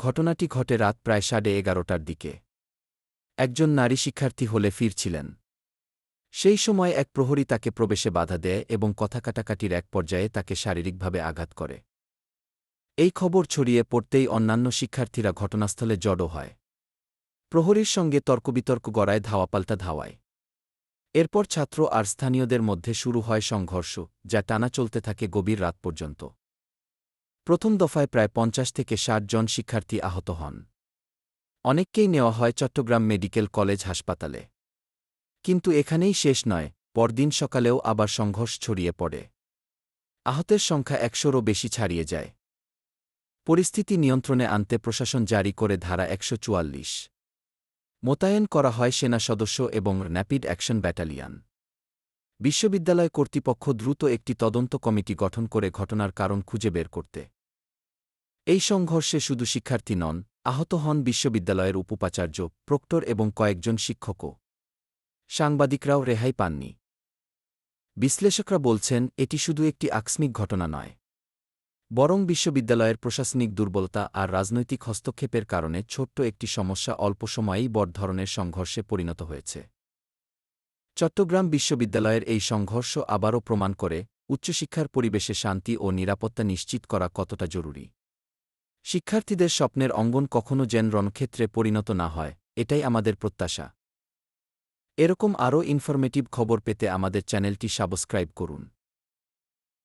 ঘটনাটি ঘটে রাত প্রায় সাড়ে এগারোটার দিকে। একজন নারী শিক্ষার্থী হলে ফিরছিলেন। সেই সময় এক প্রহরী তাকে প্রবেশে বাধা দেয় এবং কথা কাটাকাটির এক পর্যায়ে তাকে শারীরিকভাবে আঘাত করে। এই খবর ছড়িয়ে পড়তেই অন্যান্য শিক্ষার্থীরা ঘটনাস্থলে জড়ো হয়। প্রহরীর সঙ্গে তর্কবিতর্ক গড়ায় ধাওয়াপাল্টা ধাওয়ায়। এরপর ছাত্র আর স্থানীয়দের মধ্যে শুরু হয় সংঘর্ষ, যা টানা চলতে থাকে গভীর রাত পর্যন্ত। প্রথম দফায় প্রায় পঞ্চাশ থেকে ষাট জন শিক্ষার্থী আহত হন। অনেককেই নেওয়া হয় চট্টগ্রাম মেডিকেল কলেজ হাসপাতালে। কিন্তু এখানেই শেষ নয়, পরদিন সকালেও আবার সংঘর্ষ ছড়িয়ে পড়ে। আহতের সংখ্যা একশোরও বেশি ছাড়িয়ে যায়। পরিস্থিতি নিয়ন্ত্রণে আনতে প্রশাসন জারি করে ধারা একশো চুয়াল্লিশ। মোতায়েন করা হয় সেনা সদস্য এবং র্যাপিড অ্যাকশন ব্যাটালিয়ান। বিশ্ববিদ্যালয় কর্তৃপক্ষ দ্রুত একটি তদন্ত কমিটি গঠন করে ঘটনার কারণ খুঁজে বের করতে। এই সংঘর্ষে শুধু শিক্ষার্থী নন, আহত হন বিশ্ববিদ্যালয়ের উপাচার্য, প্রক্টর এবং কয়েকজন শিক্ষকও। সাংবাদিকরাও রেহাই পাননি। বিশ্লেষকরা বলছেন, এটি শুধু একটি আকস্মিক ঘটনা নয়। বরং বিশ্ববিদ্যালয়ের প্রশাসনিক দুর্বলতা আর রাজনৈতিক হস্তক্ষেপের কারণে ছোট্ট একটি সমস্যা অল্প সময়েই বড় ধরনের সংঘর্ষে পরিণত হয়েছে। চট্টগ্রাম বিশ্ববিদ্যালয়ের এই সংঘর্ষ আবারও প্রমাণ করে, উচ্চশিক্ষার পরিবেশে শান্তি ও নিরাপত্তা নিশ্চিত করা কতটা জরুরি। শিক্ষার্থীদের স্বপ্নের অঙ্গন কখনো যেন রণক্ষেত্রে পরিণত না হয়, এটাই আমাদের প্রত্যাশা। এরকম আরও ইনফরমেটিভ খবর পেতে আমাদের চ্যানেলটি সাবস্ক্রাইব করুন।